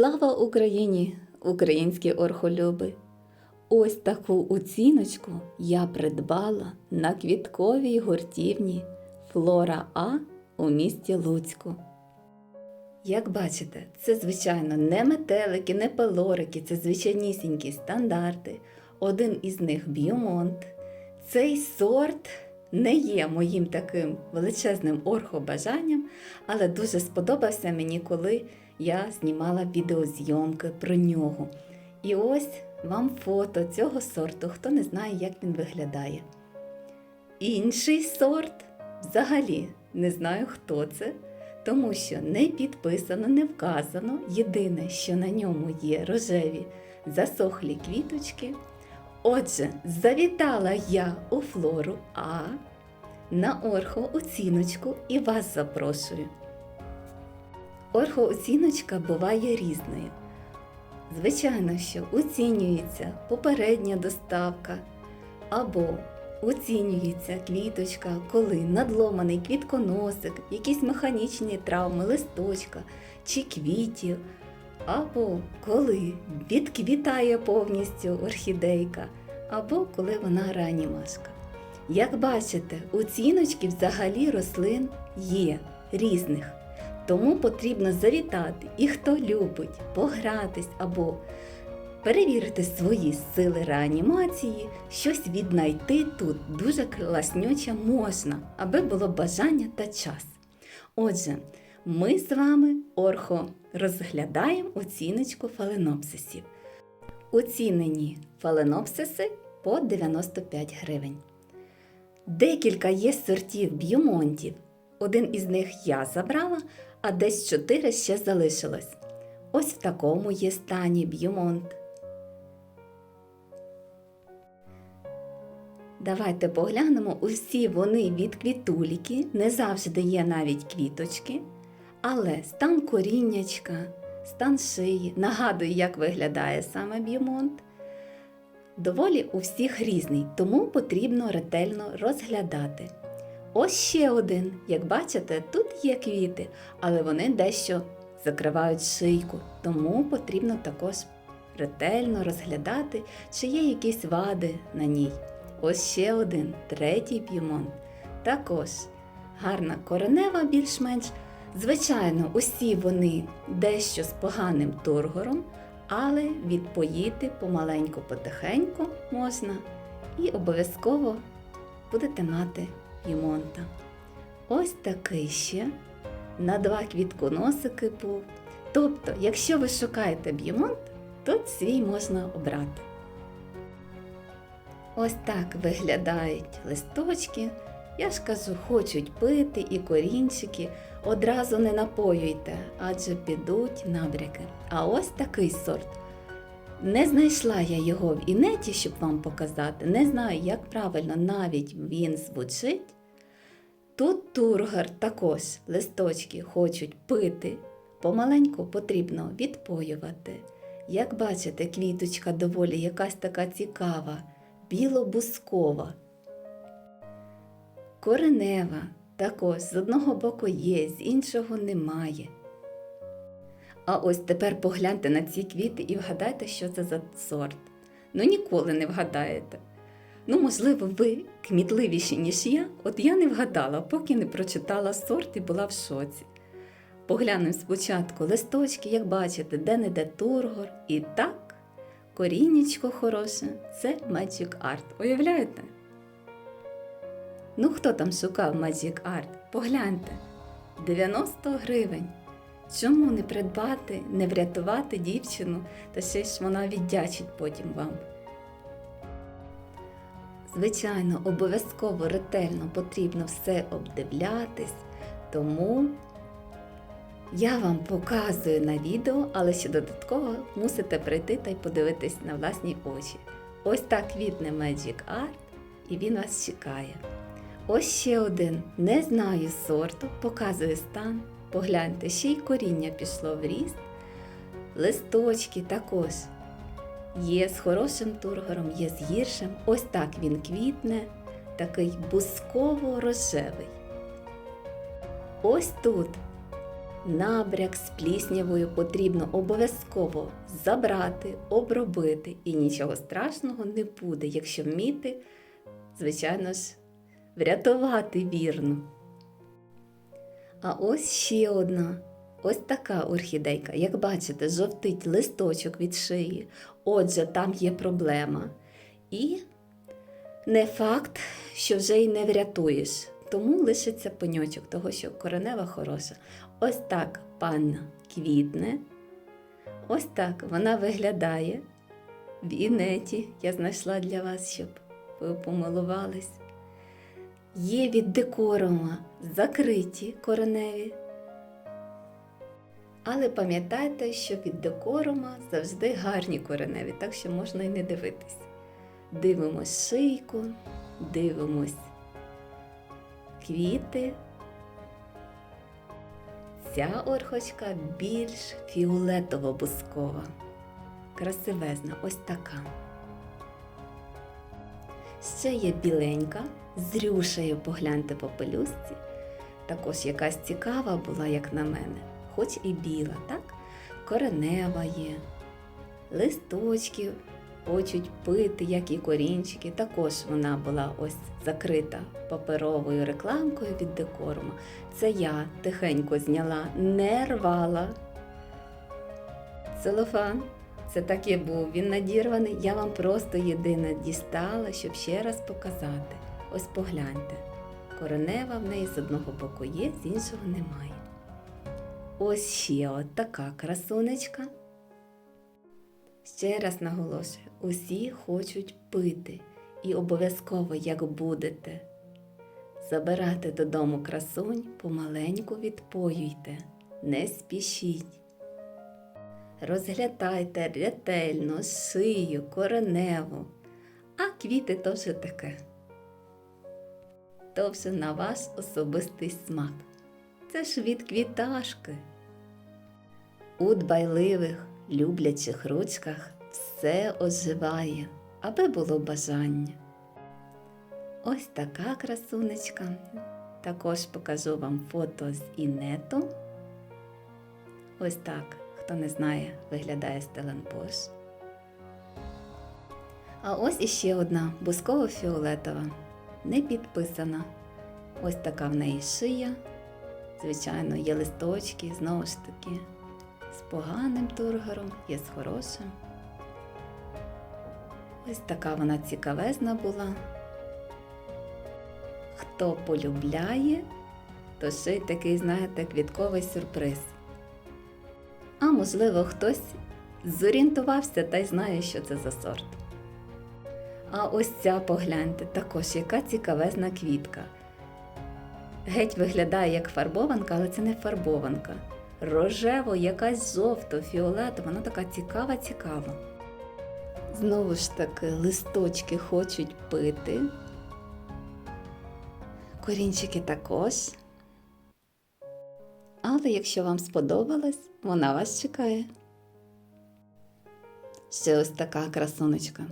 Слава Україні, українські орхолюби! Ось таку оціночку я придбала на квітковій гуртівні Флора А у місті Луцьку. Як бачите, це, звичайно, не метелики, не пелорики, це звичайнісінькі стандарти. Один із них б'юмонт. Цей сорт не є моїм таким величезним орхобажанням, але дуже сподобався мені, коли я знімала відеозйомки про нього. І ось вам фото цього сорту, хто не знає, як він виглядає. Інший сорт взагалі не знаю, хто це, тому що не підписано, не вказано. Єдине, що на ньому є рожеві засохлі квіточки. Отже, завітала я у флору А на орхооціночку і вас запрошую. Орхооціночка буває різною. Звичайно, що оцінюється попередня доставка або оцінюється квіточка, коли надломаний квітконосик, якісь механічні травми листочка чи квітів, або коли відквітає повністю орхідейка, або коли вона ранімашка. Як бачите, оціночки взагалі рослин є різних. Тому потрібно завітати і хто любить погратись або перевірити свої сили реанімації, щось віднайти тут дуже класнюче можна, аби було бажання та час. Отже, ми з вами орхо розглядаємо оціночку фаленопсисів. Оцінені фаленопсиси по 95 гривень. Декілька є сортів б'юмонтів. Один із них я забрала, а десь чотири ще залишилось. Ось в такому є стані б'юмонт. Давайте поглянемо, усі вони від квітуліки, не завжди є навіть квіточки, але стан коріннячка, стан шиї, нагадую, як виглядає саме б'юмонт. Доволі у всіх різний, тому потрібно ретельно розглядати. Ось ще один. Як бачите, тут є квіти, але вони дещо закривають шийку, тому потрібно також ретельно розглядати, чи є якісь вади на ній. Ось ще один, третій п'юмон. Також гарна коренева більш-менш. Звичайно, усі вони дещо з поганим тургором, але відпоїти помаленьку потихеньку можна і обов'язково будете мати п'юмонта. Ось такий ще на два квітконосики був. Тобто, якщо ви шукаєте б'юмонт, то свій можна обрати. Ось так виглядають листочки. Я ж кажу, хочуть пити і корінчики. Одразу не напоюйте, адже підуть набряки. А ось такий сорт. Не знайшла я його в інеті, щоб вам показати. Не знаю, як правильно навіть він звучить. Тут тургар також листочки хочуть пити. Помаленьку потрібно відпоювати. Як бачите, квіточка доволі якась така цікава, білобускова. Коренева також з одного боку є, з іншого немає. А ось тепер погляньте на ці квіти і вгадайте, що це за сорт. Ну ніколи не вгадаєте. Ну, можливо, ви кмітливіші, ніж я, от я не вгадала, поки не прочитала сорт і була в шоці. Поглянемо спочатку листочки, як бачите, де-не-де тургор. І так, коріннячко хороше це Magic Art. Уявляєте? Ну, хто там шукав Magic Art? Погляньте. 90 гривень. Чому не придбати, не врятувати дівчину, та ще ж вона віддячить потім вам? Звичайно, обов'язково ретельно потрібно все обдивлятись, тому я вам показую на відео, але ще додатково мусите прийти та й подивитись на власні очі. Ось так квітне Magic Art, і він вас чекає. Ось ще один, не знаю сорту, показує стан. Погляньте, ще й коріння пішло в ріст. Листочки також є з хорошим тургором, є з гіршим. Ось так він квітне, такий бусково-рожевий. Ось тут Набряк з пліснявою потрібно обов'язково забрати, обробити, і нічого страшного не буде, якщо вміти, звичайно ж, врятувати вірну. А ось ще одна. Ось така орхідейка. Як бачите, жовтить листочок від шиї. Отже, там є проблема. І не факт, що вже й не врятуєш. Тому лишиться пеньочок, того що коренева хороша. Ось так панна квітне. Ось так вона виглядає. В інеті я знайшла для вас, щоб ви помилувались. Є від декорума закриті кореневі. Але пам'ятайте, що від декорума завжди гарні кореневі, так що можна і не дивитись. Дивимось шийку, дивимось квіти. Ця орхочка більш фіолетово-бускова. Красивезна, ось така. Ще є біленька, з рюшею погляньте по пелюстці. Також якась цікава була, як на мене, хоч і біла, так? Коренева є, листочки хочуть пити, як і корінчики. Також вона була ось закрита паперовою рекламкою від декорума. Це я тихенько зняла, не рвала. Целофан. Це так і був, він надірваний. Я вам просто єдине дістала, щоб ще раз показати. Ось погляньте. Коренева в неї з одного боку є, з іншого немає. Ось ще от така красунечка. Ще раз наголошую, усі хочуть пити. І обов'язково, як будете забирати додому красунь, помаленьку відпоюйте, не спішіть. Розглядайте ретельно шию, кореневу, а квіти то вже таке. То вже на ваш особистий смак. Це ж від квіташки. У дбайливих, люблячих ручках все оживає, аби було бажання. Ось така красунечка. Також покажу вам фото з інету. Ось так, хто не знає, виглядає Стеленпош. А ось іще одна бусково-фіолетова, не підписана. Ось така в неї шия. Звичайно, є листочки, знову ж таки, з поганим тургором, є з хорошим. Ось така вона цікавезна була. Хто полюбляє, то ще й такий, знаєте, квітковий сюрприз. А можливо, хтось зорієнтувався та й знає, що це за сорт. А ось ця погляньте, також яка цікавезна квітка. Геть виглядає як фарбованка, але це не фарбованка. Рожево, якась жовто, фіолетова, вона така цікава, цікава. Знову ж таки, листочки хочуть пити. Корінчики також. Але якщо вам сподобалось, вона вас чекає. Ще ось така красунечка.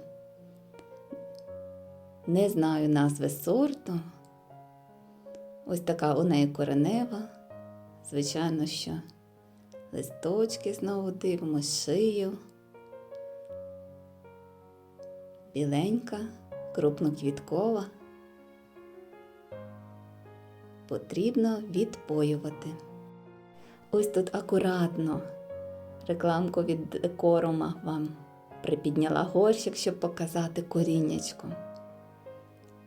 Не знаю назви сорту. Ось така у неї коренева. Звичайно, що листочки знову дивимося, шию. Біленька, крупноквіткова. Потрібно відпоювати. Ось тут акуратно рекламку від декорума вам припідняла горщик, щоб показати коріннячко.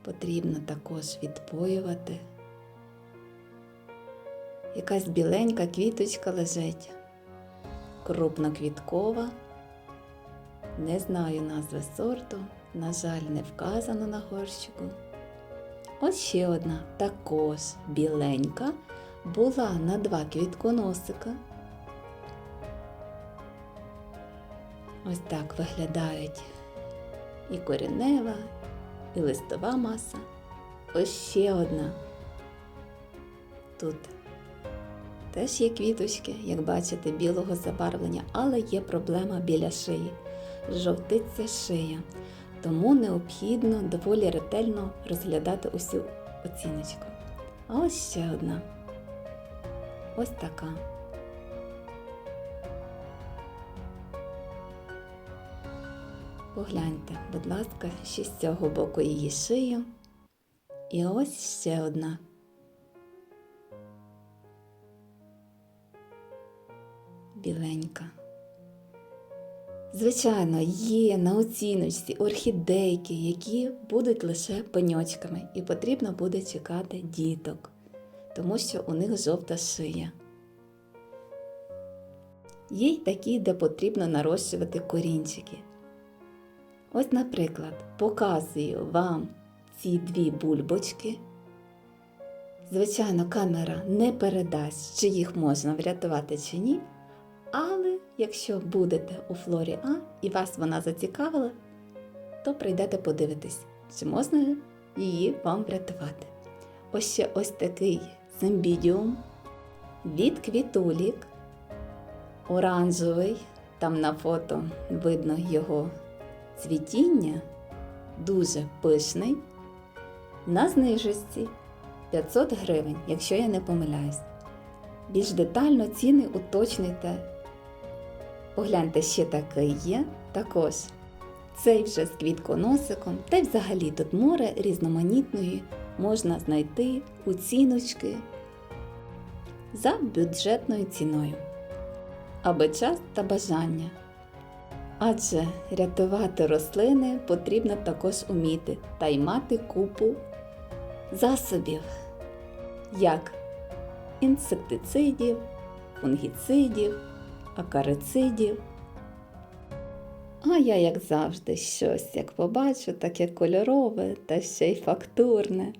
Потрібно також відпоювати. Якась біленька квіточка лежить, крупноквіткова. Не знаю назви сорту, на жаль, не вказано на горщику. Ось ще одна також біленька, була на два квітконосика. Ось так виглядають і корінева, і листова маса. Ось ще одна. Тут теж є квіточки, як бачите, білого забарвлення, але є проблема біля шиї. Жовтиться шия. Тому необхідно доволі ретельно розглядати усю оціночку. А ось ще одна ось така. Погляньте, будь ласка, ще з цього боку її шию. І ось ще одна. Біленька. Звичайно, є на оціночці орхідейки, які будуть лише пеньочками, і потрібно буде чекати діток тому що у них жовта шия. Є й такі, де потрібно нарощувати корінчики. Ось, наприклад, показую вам ці дві бульбочки. Звичайно, камера не передасть, чи їх можна врятувати чи ні. Але якщо будете у флорі А і вас вона зацікавила, то прийдете подивитись, чи можна її вам врятувати. Ось ще ось такий симбідіум від квітулік, оранжевий, там на фото видно його цвітіння, дуже пишний. На знижості 500 гривень, якщо я не помиляюсь. Більш детально ціни уточнюйте. Погляньте, ще такий є. Також цей вже з квітконосиком, та й взагалі тут море різноманітної можна знайти оціночки за бюджетною ціною, аби час та бажання. Адже рятувати рослини потрібно також уміти та й мати купу засобів, як інсектицидів, фунгіцидів, акарицидів. А я, як завжди, щось як побачу, таке кольорове та ще й фактурне,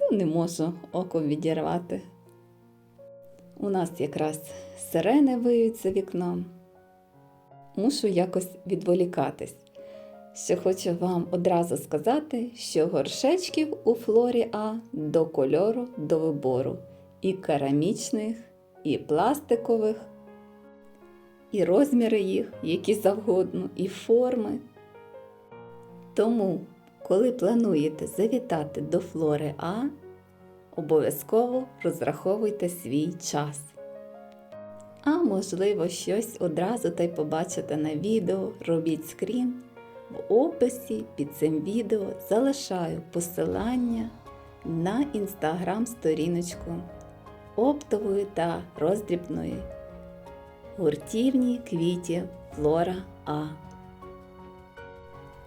то не можу оком відірвати. У нас якраз сирени виють за вікном. Мушу якось відволікатись. Ще хочу вам одразу сказати, що горшечків у флорі А до кольору до вибору і керамічних, і пластикових, і розміри їх, які завгодно, і форми. Тому, коли плануєте завітати до флори А, обов'язково розраховуйте свій час. А можливо, щось одразу та й побачите на відео, робіть скрін. В описі під цим відео залишаю посилання на інстаграм-сторіночку оптової та роздрібної гуртівні квітів Флора А.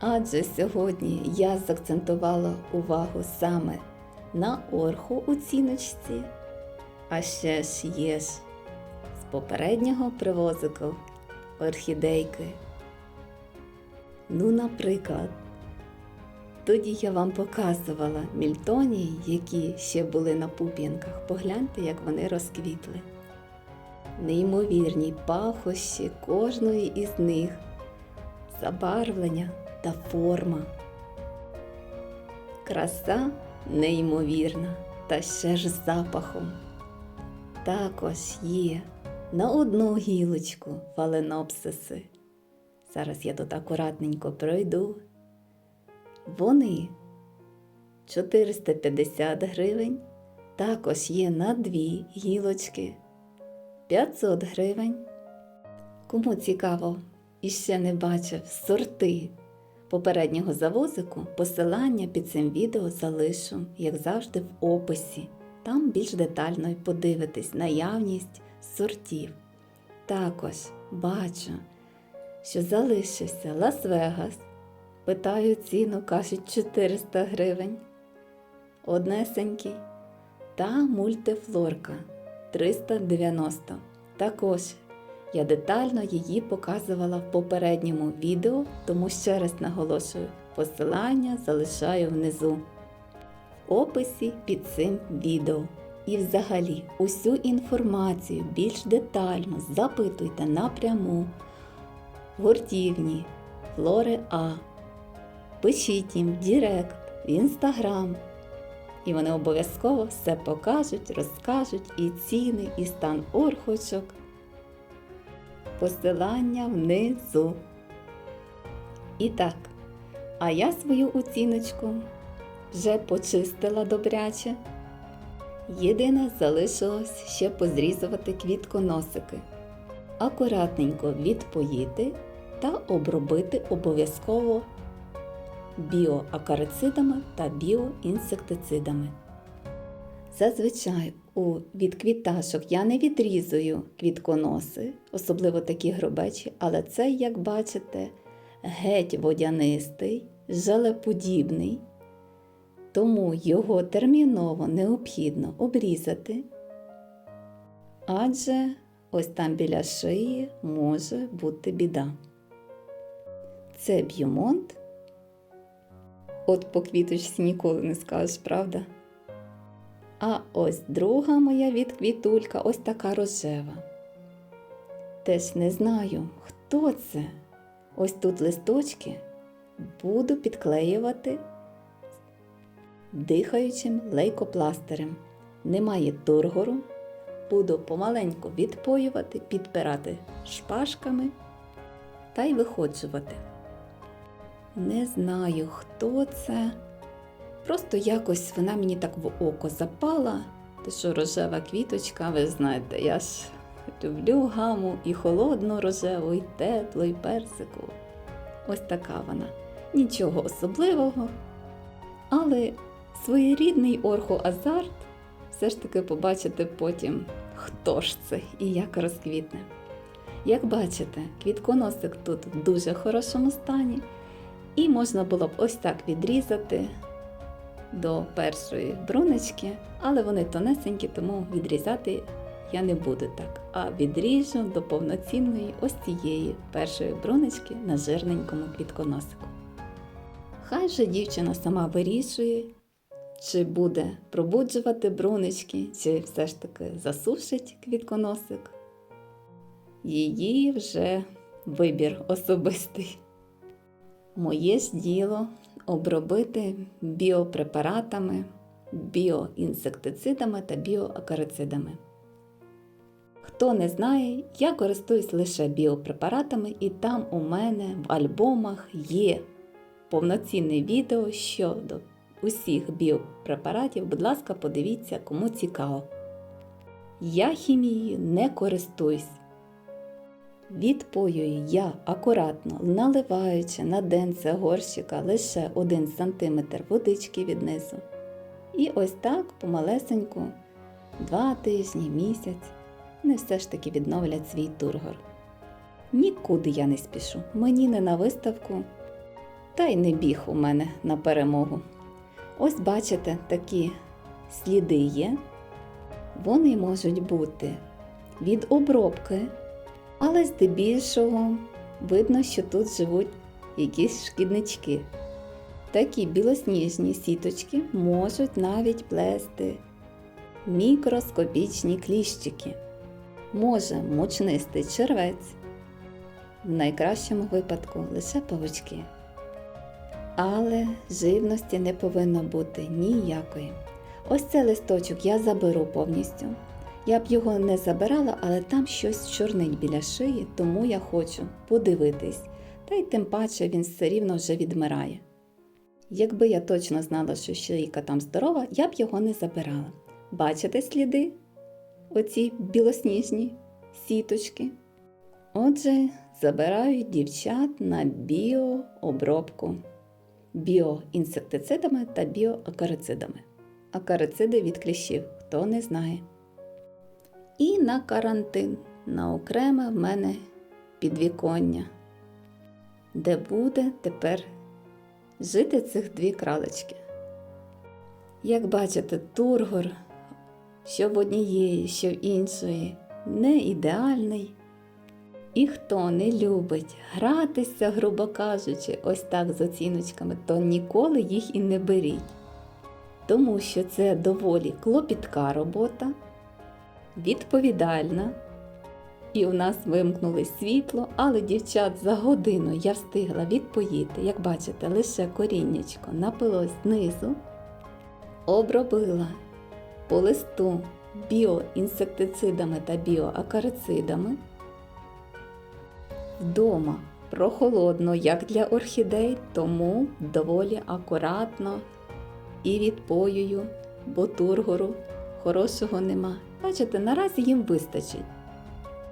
Адже сьогодні я заакцентувала увагу саме на орху у ціночці, а ще ж є ж з попереднього привозику орхідейки. Ну, наприклад, тоді я вам показувала мільтонії, які ще були на пуп'янках. Погляньте, як вони розквітли. Неймовірні пахощі кожної із них, забарвлення та форма. Краса неймовірна, та ще ж з запахом. Також є на одну гілочку фаленопсиси. Зараз я тут акуратненько пройду. Вони 450 гривень. Також є на дві гілочки 500 гривень. Кому цікаво і ще не бачив сорти попереднього завозику, посилання під цим відео залишу, як завжди, в описі. Там більш детально й подивитись наявність сортів. Також бачу, що залишився Лас-Вегас. Питаю ціну, кажуть 400 гривень. Однесенький. Та мультифлорка 390. Також я детально її показувала в попередньому відео, тому ще раз наголошую, посилання залишаю внизу в описі під цим відео. І взагалі усю інформацію більш детально запитуйте напряму гуртівні Флори А. Пишіть їм в Дірект, в Інстаграм. І вони обов'язково все покажуть, розкажуть і ціни, і стан орхочок. Посилання внизу. І так, а я свою оціночку вже почистила добряче. Єдине залишилось ще позрізувати квітконосики. Акуратненько відпоїти та обробити обов'язково біоакарицидами та біоінсектицидами. Зазвичай у від квіташок я не відрізую квітконоси, особливо такі грубечі, але цей, як бачите, геть водянистий, желеподібний, тому його терміново необхідно обрізати, адже ось там біля шиї може бути біда. Це б'юмонт. От по квіточці ніколи не скажеш, правда? А ось друга моя відквітулька, ось така рожева. Теж не знаю, хто це. Ось тут листочки буду підклеювати дихаючим лейкопластирем. Немає тургору, буду помаленьку відпоювати, підпирати шпажками та й виходжувати. Не знаю, хто це. Просто якось вона мені так в око запала. Те, що рожева квіточка, ви знаєте, я ж люблю гаму і холодну рожеву, і теплу, і персику. Ось така вона. Нічого особливого. Але своєрідний орхоазарт все ж таки побачите потім, хто ж це і як розквітне. Як бачите, квітконосик тут в дуже хорошому стані, і можна було б ось так відрізати до першої бруночки, але вони тонесенькі, тому відрізати я не буду так. А відріжу до повноцінної ось цієї першої бруночки на жирненькому квітконосику. Хай же дівчина сама вирішує, чи буде пробуджувати бруночки, чи все ж таки засушить квітконосик. Її вже вибір особистий. Моє ж діло обробити біопрепаратами, біоінсектицидами та біоакарицидами. Хто не знає, я користуюсь лише біопрепаратами, і там у мене в альбомах є повноцінне відео щодо усіх біопрепаратів. Будь ласка, подивіться, кому цікаво. Я хімією не користуюсь. Відпоюю я акуратно, наливаючи на денце горщика лише 1 см водички від низу. І ось так помалесеньку, 2 тижні, місяць, не все ж таки відновлять свій тургор. Нікуди я не спішу, мені не на виставку, та й не біг у мене на перемогу. Ось бачите, такі сліди є. Вони можуть бути від обробки. Але здебільшого видно, що тут живуть якісь шкіднички. Такі білосніжні сіточки можуть навіть плести мікроскопічні кліщики. Може мучнистий червець, в найкращому випадку лише павучки. Але живності не повинно бути ніякої. Ось цей листочок я заберу повністю. Я б його не забирала, але там щось чорнить біля шиї, тому я хочу подивитись, та й тим паче він все рівно вже відмирає. Якби я точно знала, що шийка там здорова, я б його не забирала. Бачите сліди? Оці білосніжні сіточки. Отже, забирають дівчат на біообробку біоінсектицидами та біоакарицидами. Акарициди від кліщів, хто не знає. І на карантин, на окреме в мене підвіконня, де буде тепер жити цих дві кралечки. Як бачите, тургор, що в однієї, що в іншої, не ідеальний. І хто не любить гратися, грубо кажучи, ось так з оціночками, то ніколи їх і не беріть. Тому що це доволі клопітка робота відповідальна. І у нас вимкнули світло, але дівчат за годину я встигла відпоїти, як бачите, лише коріннячко напилось знизу, обробила по листу біоінсектицидами та біоакарицидами. Вдома прохолодно, як для орхідей, тому доволі акуратно і відпоюю, бо тургору хорошого нема. Бачите, наразі їм вистачить.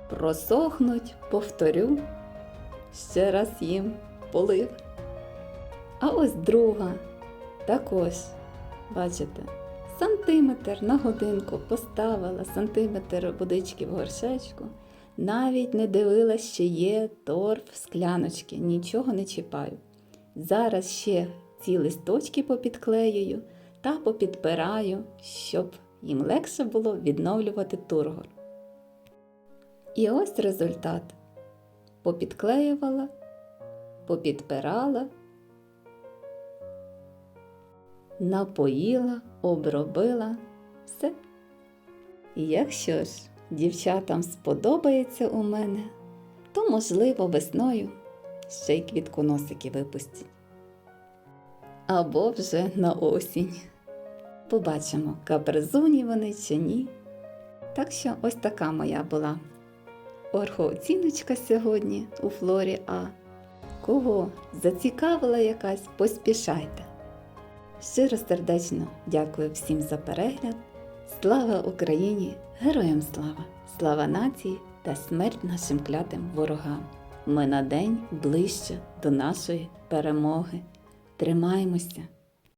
Просохнуть, повторю, ще раз їм полив. А ось друга також, бачите, сантиметр на годинку поставила, сантиметр водички в горшечку. Навіть не дивилась, чи є торф скляночки, нічого не чіпаю. Зараз ще ці листочки попідклеюю та попідпираю, щоб їм легше було відновлювати тургор. І ось результат. Попідклеювала, попідпирала, напоїла, обробила все. І якщо ж дівчатам сподобається у мене, то, можливо, весною ще й квітконосики випустять. Або вже на осінь. Побачимо, каперзуні вони чи ні. Так що ось така моя була орхооціночка сьогодні у Флорі А. Кого зацікавила якась, поспішайте. Щиро сердечно дякую всім за перегляд. Слава Україні! Героям слава! Слава нації та смерть нашим клятим ворогам! Ми на день ближче до нашої перемоги. Тримаймося!